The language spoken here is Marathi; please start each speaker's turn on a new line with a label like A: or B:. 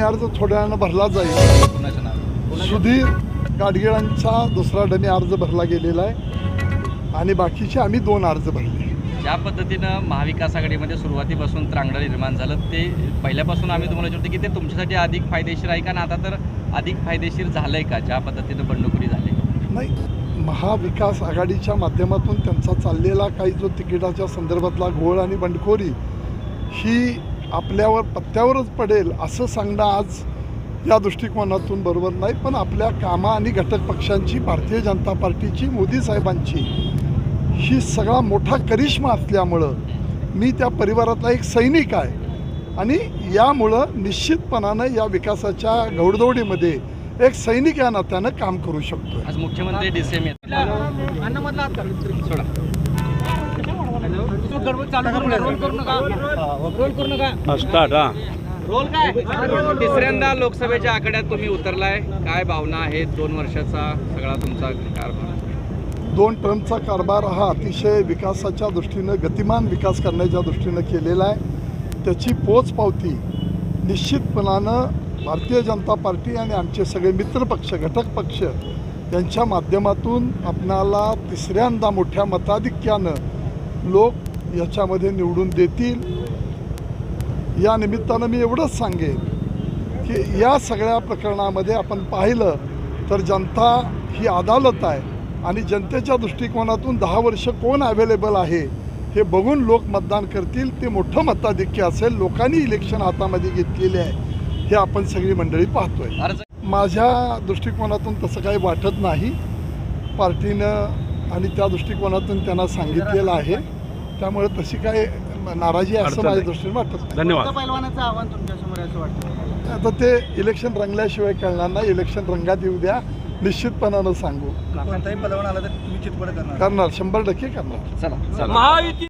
A: मी अर्ज थोड्या वेळानं भरला जाईल. सुधीर गाडगिळांचा दुसरा डमी अर्ज भरला गेलेला आहे. आणि बाकीचे आम्ही दोन अर्ज भरले.
B: ज्या पद्धतीनं महाविकास आघाडीमध्ये सुरुवातीपासून त्रांगडं निर्माण झालं ते पहिल्यापासून आम्ही तुम्हाला विचारतो की ते तुमच्यासाठी अधिक फायदेशीर आहे का? आणि आता तर अधिक फायदेशीर झालं आहे का? ज्या पद्धतीनं बंडखोरी झाली.
A: नाही महाविकास आघाडीच्या माध्यमातून त्यांचा चाललेला काही जो तिकिटाच्या संदर्भातला घोळ आणि बंडखोरी ही आपल्यावर पत्त्यावरच पडेल असं सांगणं आज या दृष्टिकोनातून बरोबर नाही पण आपल्या कामा आणि घटक पक्षांची भारतीय जनता पार्टीची मोदी साहेबांची ही सगळा मोठा करिश्मा असल्यामुळं मी त्या परिवारातला एक सैनिक आहे. आणि यामुळं निश्चितपणानं या विकासाच्या घौडदौडीमध्ये एक सैनिक या नात्यानं काम करू शकतो
B: आज मुख्यमंत्री
C: स्टार्ट हा
B: तिसऱ्यांदा लोकसभेच्या आखाड्यात तुम्ही उतरलाय. काय भावना आहेत दोन वर्षाचा सगळा तुमचा कारभार?
A: दोन टर्मचा कारभार हा अतिशय विकासाच्या दृष्टीनं गतिमान विकास करण्याच्या दृष्टीनं केलेला आहे. त्याची पोचपावती निश्चितपणानं भारतीय जनता पार्टी आणि आमचे सगळे मित्रपक्ष घटक पक्ष यांच्या माध्यमातून आपणाला तिसऱ्यांदा मोठ्या मताधिक्यानं लोक याच्यामध्ये निवडून देतील. या निमित्तानं मी एवढंच सांगेन की या सगळ्या प्रकरणामध्ये आपण पाहिलं तर जनता ही अदालत आहे आणि जनतेच्या दृष्टिकोनातून दहा वर्ष कोण अवेलेबल आहे हे बघून लोक मतदान करतील. ते मोठं मताधिक्य असेल. लोकांनी इलेक्शन हातामध्ये घेतलेले आहे. हे आपण सगळी मंडळी पाहतोय. माझ्या दृष्टिकोनातून तसं काही वाटत नाही. पार्टीनं आणि त्या दृष्टिकोनातून त्यांना सांगितलेलं आहे. त्यामुळे तशी काय नाराजी आहे असं माझ्या
C: नाही.
A: दृष्टीने वाटत नाही.
C: धन्यवाद.
D: पैलवानाचं आव्हान तुमच्यासमोर असं वाटतं?
A: आता ते इलेक्शन रंगल्याशिवाय कळणार नाही. इलेक्शन रंगात येऊ द्या. निश्चितपणानं सांगू.
D: कोणताही पैलवान आला तर तुम्ही चितपट करणार.
A: करणार. शंभर टक्के करणार.
B: चला.
C: महायुती